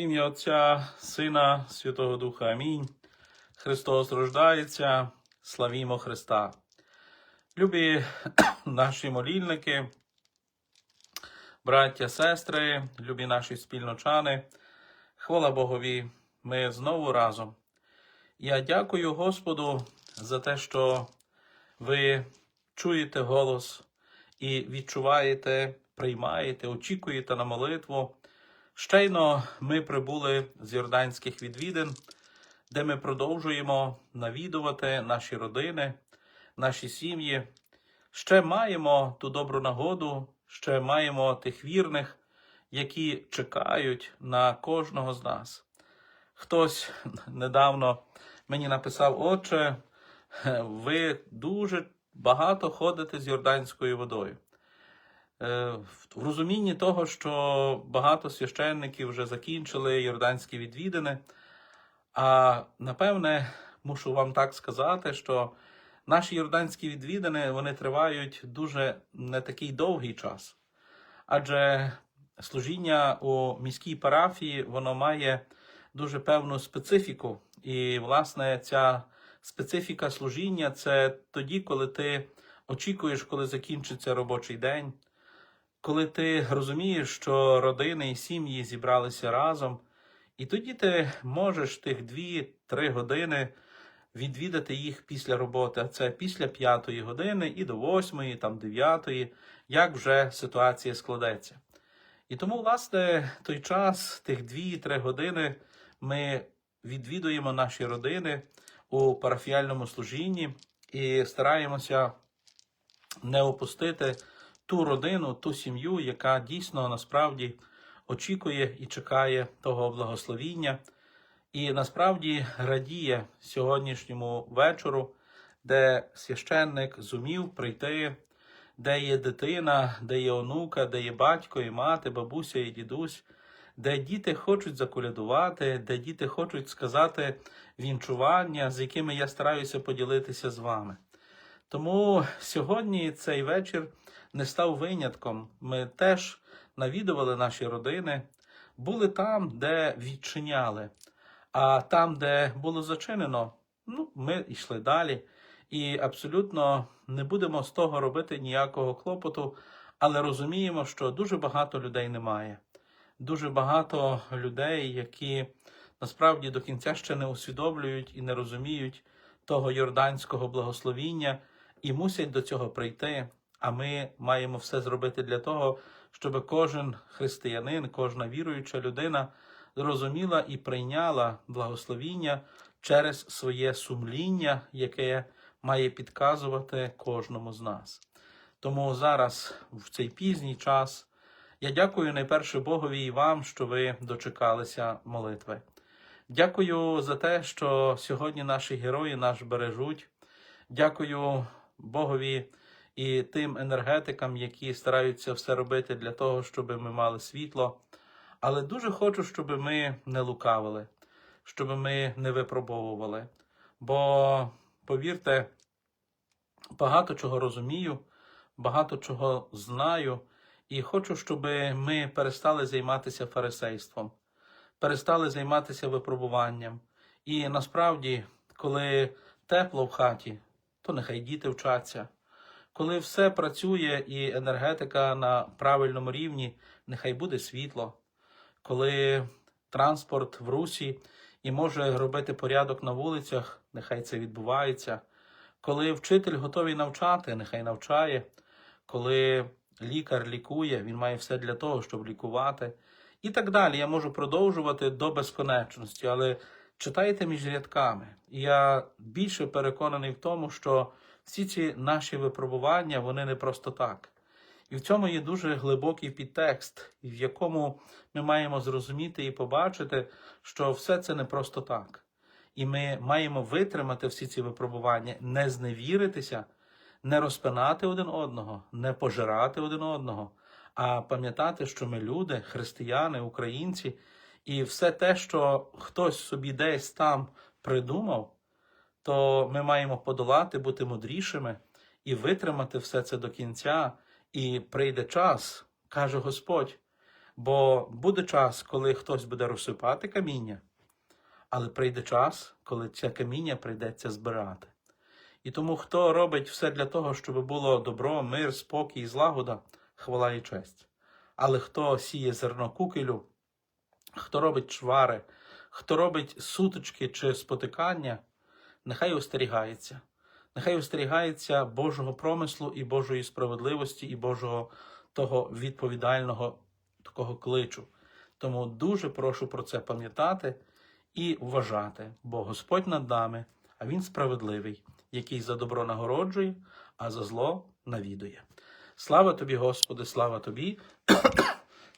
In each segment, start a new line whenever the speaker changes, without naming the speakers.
Ім'я Отця, Сина, Святого Духа. Амінь. Христос рождається, славімо Христа. Любі наші молільники, браття, сестри, любі наші спільночани, хвала Богові, ми знову разом. Я дякую Господу за те, що ви чуєте голос і відчуваєте, приймаєте, очікуєте на молитву. Щойно ми прибули з Йорданських відвідин, де ми продовжуємо навідувати наші родини, наші сім'ї. Ще маємо ту добру нагоду, ще маємо тих вірних, які чекають на кожного з нас. Хтось недавно мені написав, отче, ви дуже багато ходите з Йорданською водою. Е, В розумінні того, що багато священників вже закінчили йорданські відвідини. А напевне, мушу вам так сказати, що наші йорданські відвідини вони тривають дуже не такий довгий час. Адже служіння у міській парафії воно має дуже певну специфіку. І, власне, ця специфіка служіння це тоді, коли ти очікуєш, коли закінчиться робочий день коли ти розумієш, що родини і сім'ї зібралися разом, і тоді ти можеш тих 2-3 години відвідати їх після роботи, а це після п'ятої години і до восьмої, там дев'ятої, як вже ситуація складеться. І тому, власне, той час, тих 2-3 години, ми відвідуємо наші родини у парафіальному служінні і стараємося не опустити ту родину, ту сім'ю, яка дійсно насправді очікує і чекає того благословіння, і насправді радіє сьогоднішньому вечору, де священник зумів прийти, де є дитина, де є онука, де є батько і мати, бабуся і дідусь. Де діти хочуть заколядувати, де діти хочуть сказати вінчування, з якими я стараюся поділитися з вами. Тому сьогодні цей вечір не став винятком. Ми теж навідували наші родини, були там, де відчиняли, а там, де було зачинено, ну, ми йшли далі. І абсолютно не будемо з того робити ніякого клопоту, але розуміємо, що дуже багато людей немає. Дуже багато людей, які насправді до кінця ще не усвідомлюють і не розуміють того йорданського благословіння і мусять до цього прийти. А ми маємо все зробити для того, щоб кожен християнин, кожна віруюча людина зрозуміла і прийняла благословіння через своє сумління, яке має підказувати кожному з нас. Тому зараз, в цей пізній час, я дякую найперше Богові і вам, що ви дочекалися молитви. Дякую за те, що сьогодні наші герої нас бережуть. Дякую Богові і тим енергетикам, які стараються все робити для того, щоб ми мали світло. Але дуже хочу, щоб ми не лукавили, щоб ми не випробовували. Бо, повірте, багато чого розумію, багато чого знаю, і хочу, щоб ми перестали займатися фарисейством, перестали займатися випробуванням. І насправді, коли тепло в хаті, то нехай діти вчаться. Коли все працює і енергетика на правильному рівні, нехай буде світло. Коли транспорт в русі і може робити порядок на вулицях, нехай це відбувається. Коли вчитель готовий навчати, нехай навчає. Коли лікар лікує, він має все для того, щоб лікувати. І так далі. Я можу продовжувати до безконечності, але читайте між рядками. Я більше переконаний в тому, що всі ці наші випробування, вони не просто так. І в цьому є дуже глибокий підтекст, в якому ми маємо зрозуміти і побачити, що все це не просто так. І ми маємо витримати всі ці випробування, не зневіритися, не розпинати один одного, не пожирати один одного, а пам'ятати, що ми люди, християни, українці, і все те, що хтось собі десь там придумав, то ми маємо подолати, бути мудрішими і витримати все це до кінця. І прийде час, каже Господь, Бо буде час, коли хтось буде розсипати каміння, але прийде час, коли це каміння прийдеться збирати. І тому, хто робить все для того, щоб було добро, мир, спокій, злагода, хвала і честь. Але хто сіє зерно кукелю, хто робить чвари, хто робить сутички чи спотикання, нехай остерігається. Нехай остерігається Божого промислу і Божої справедливості, і Божого того відповідального такого кличу. Тому дуже прошу про це пам'ятати і вважати, бо Господь над нами, а Він справедливий, який за добро нагороджує, а за зло навідує. Слава тобі, Господи, слава тобі,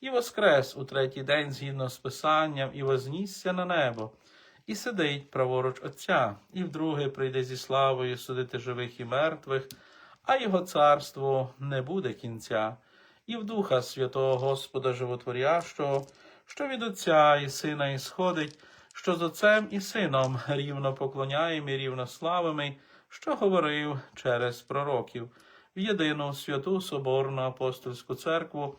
і воскрес у третій день згідно з Писанням, і вознісся на небо, і сидить праворуч Отця, і вдруге прийде зі славою судити живих і мертвих, а його царству не буде кінця, і в Духа Святого Господа Животворящого, що від Отця і Сина ісходить, що з Отцем і Сином рівно поклоняємо і рівно славимо, що говорив через пророків, в єдину святу Соборну апостольську церкву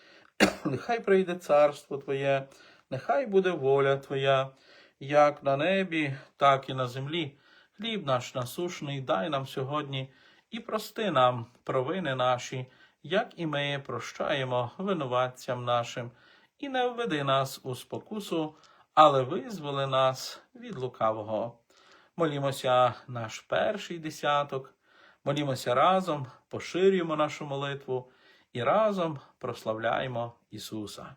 нехай прийде царство Твоє, нехай буде воля Твоя, як на небі, так і на землі. Хліб наш насушний дай нам сьогодні і прости нам провини наші, як і ми прощаємо винуватцям нашим, і не введи нас у спокусу, але визволи нас від лукавого. Молімося наш перший десяток, молімося разом, поширюємо нашу молитву і разом прославляємо Ісуса.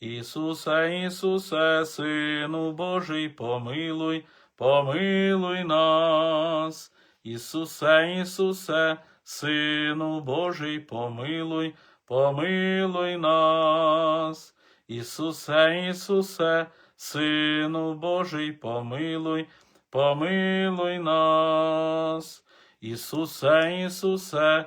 Ісусе, Ісусе, Сину Божий, помилуй, помилуй нас. Ісусе, Ісусе, Сину Божий, помилуй, помилуй нас. Ісусе, Ісусе, Сину Божий, помилуй, помилуй нас. Ісусе, Ісусе,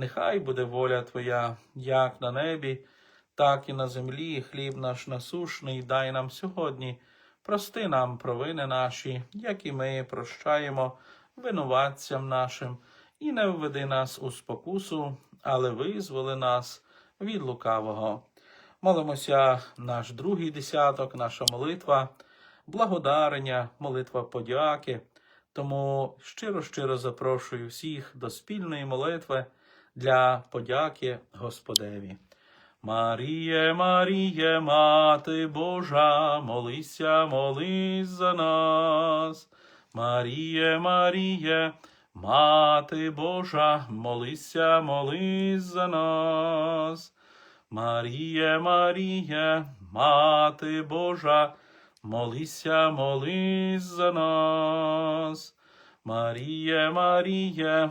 нехай буде воля Твоя, як на небі, так і на землі. Хліб наш насушний, дай нам сьогодні. Прости нам провини наші, як і ми прощаємо винуватцям нашим, і не введи нас у спокусу, але визволи нас від лукавого. Молимося наш другий десяток, наша молитва, благодарення, молитва подяки. Тому щиро-щиро запрошую всіх до спільної молитви для подяки Господеві. Маріє, Маріє, Мати Божа, молися, молись за нас. Маріє, Маріє, Мати Божа, молися, молись за нас. Маріє, Маріє, Мати Божа, молися, молись за нас. Маріє, Маріє,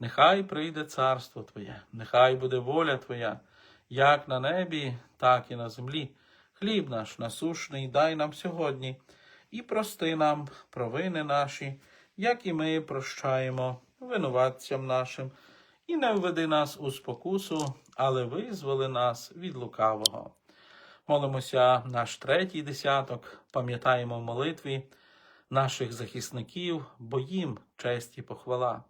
нехай прийде царство Твоє, нехай буде воля Твоя, як на небі, так і на землі. Хліб наш насушний дай нам сьогодні, і прости нам провини наші, як і ми прощаємо винуватцям нашим, і не введи нас у спокусу, але визволи нас від лукавого. Молимося наш третій десяток, пам'ятаємо в молитві наших захисників, бо їм честь і похвала.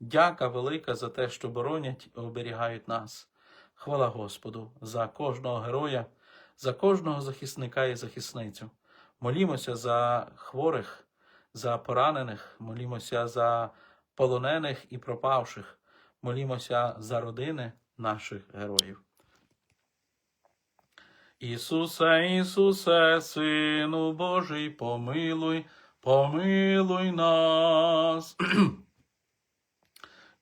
Дяка велика за те, що боронять і оберігають нас. Хвала Господу за кожного героя, за кожного захисника і захисницю. Молімося за хворих, за поранених, молімося за полонених і пропавших, молімося за родини наших героїв. Ісусе, Ісусе, Сину Божий, помилуй, помилуй нас.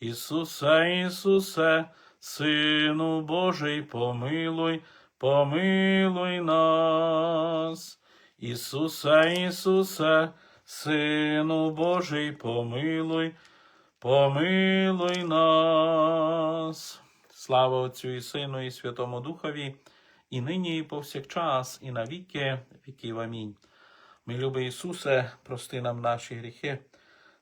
Ісусе, Ісусе, Сину Божий, помилуй, помилуй нас. Ісусе, Ісусе, Сину Божий, помилуй, помилуй нас. Слава Отцю і Сину, і Святому Духові, і нині, і повсякчас, і на віки віків. Амінь. Ми, любий Ісусе, прости нам наші гріхи,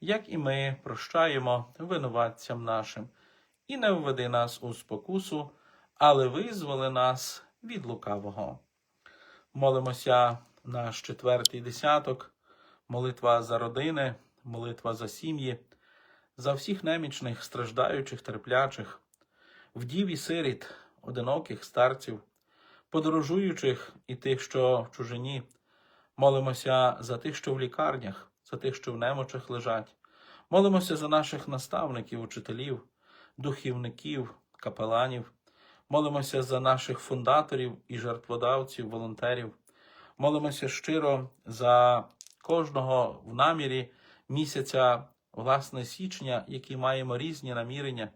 як і ми прощаємо винуватцям нашим, і не введи нас у спокусу, але визволи нас від лукавого. Молимося наш четвертий десяток, молитва за родини, молитва за сім'ї, за всіх немічних, страждаючих, терплячих, вдів і сиріт, одиноких старців, подорожуючих і тих, що в чужині. Молимося за тих, що в лікарнях, за тих, що в немочах лежать. Молимося за наших наставників, учителів, духівників, капеланів. Молимося за наших фундаторів і жертводавців, волонтерів. Молимося щиро за кожного в намірі місяця, власне, січня, які маємо різні намірення.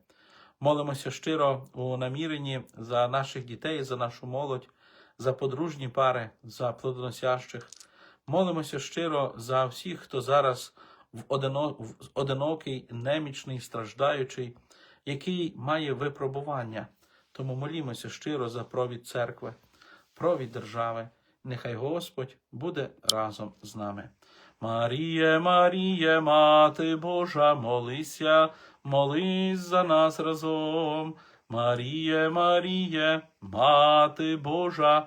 Молимося щиро у наміренні за наших дітей, за нашу молодь, за подружні пари, за плодоносящих. Молимося щиро за всіх, хто зараз в одинокий, немічний, страждаючий, який має випробування. Тому молімося щиро за провід церкви, провід держави. Нехай Господь буде разом з нами. Маріє, Маріє, Мати Божа, молися, молись за нас разом. Маріє, Маріє, Мати Божа,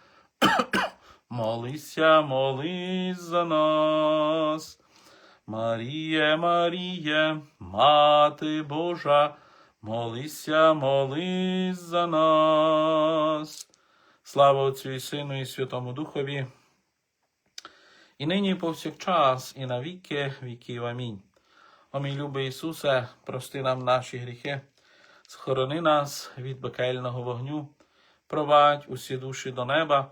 молися, молись за нас. Маріє, Маріє, Мати Божа, молися, молись за нас. Слава Отцю і Сину, і Святому Духові, і нині, і повсякчас, і на віки віків. Амінь. О мій любий Ісусе, прости нам наші гріхи, схорони нас від бекельного вогню, провадь усі душі до неба,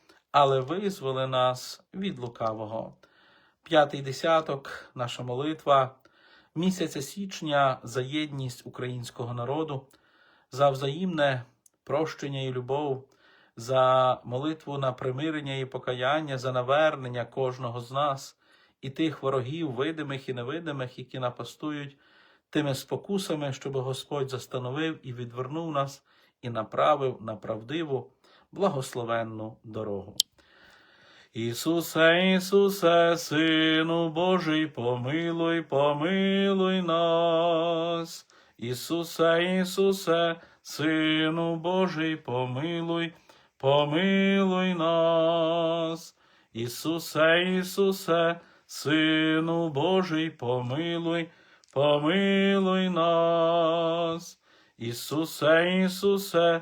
але визволи нас від лукавого. П'ятий десяток, наша молитва місяця січня за єдність українського народу, за взаємне прощення і любов, за молитву на примирення і покаяння, за навернення кожного з нас і тих ворогів, видимих і невидимих, які напастують тими спокусами, щоб Господь застановив і відвернув нас і направив на правдиву, благословенну дорогу. Ісусе, Ісусе, Сину Божий, помилуй, помилуй нас. Ісусе, Ісусе, Сину Божий, помилуй, помилуй нас. Ісусе, Ісусе, Сину Божий, помилуй, помилуй нас. Ісусе, Ісусе,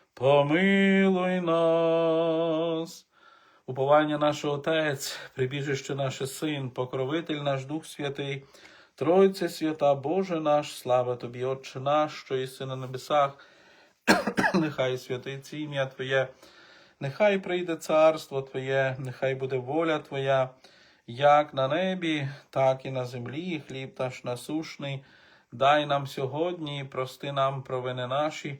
помилуй нас. Уповання наш Отець, прибіжище наше Син, покровитель наш Дух Святий, Тройце свята, Боже наш, слава Тобі, Отче наш, що єси на небесах, нехай святиться ім'я Твоє, нехай прийде царство Твоє, нехай буде воля Твоя, як на небі, так і на землі, хліб наш насушний. Дай нам сьогодні, і прости нам провини наші,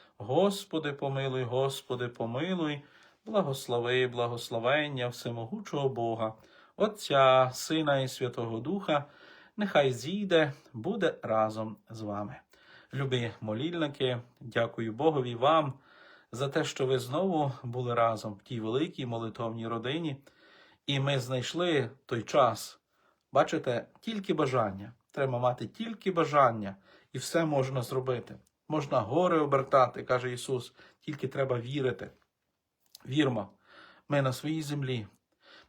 Господи, помилуй, Господи, помилуй, благослови, благословення всемогучого Бога, Отця, Сина і Святого Духа, нехай зійде, буде разом з вами. Любі молільники, дякую Богові вам за те, що ви знову були разом в тій великій молитовній родині, і ми знайшли той час. Бачите, тільки бажання. Треба мати тільки бажання, і все можна зробити. Можна гори обертати, каже Ісус, тільки треба вірити. Вірмо, ми на своїй землі.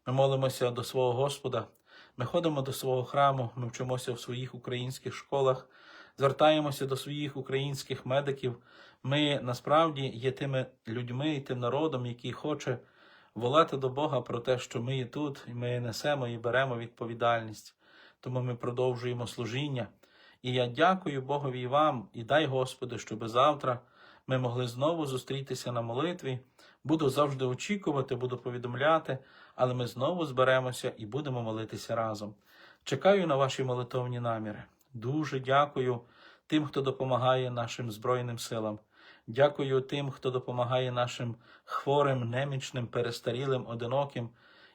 Ми молимося до свого Господа, ми ходимо до свого храму, ми вчимося в своїх українських школах, звертаємося до своїх українських медиків. Ми насправді є тими людьми і тим народом, який хоче волати до Бога про те, що ми є тут, і ми несемо і беремо відповідальність. Тому ми продовжуємо служіння. І я дякую Богові і вам, і дай Господи, щоб завтра ми могли знову зустрітися на молитві. Буду завжди очікувати, буду повідомляти, але ми знову зберемося і будемо молитися разом. Чекаю на ваші молитовні наміри. Дуже дякую тим, хто допомагає нашим Збройним силам. Дякую тим, хто допомагає нашим хворим, немічним, перестарілим, одиноким,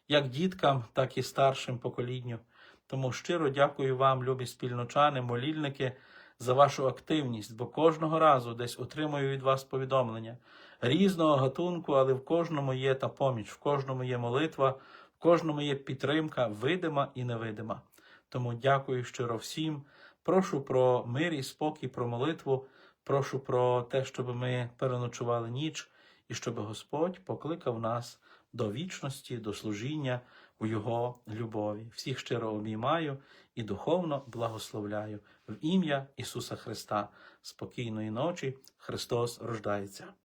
як діткам, так і старшим поколінню. Тому щиро дякую вам, любі спільночани, молільники, за вашу активність, бо кожного разу десь отримую від вас повідомлення різного гатунку, але в кожному є та поміч, в кожному є молитва, в кожному є підтримка, видима і невидима. Тому дякую щиро всім. Прошу про мир і спокій, про молитву. Прошу про те, щоб ми переночували ніч і щоб Господь покликав нас до вічності, до служіння у Його любові. Всіх щиро обіймаю і духовно благословляю в ім'я Ісуса Христа. Спокійної ночі Христос рождається.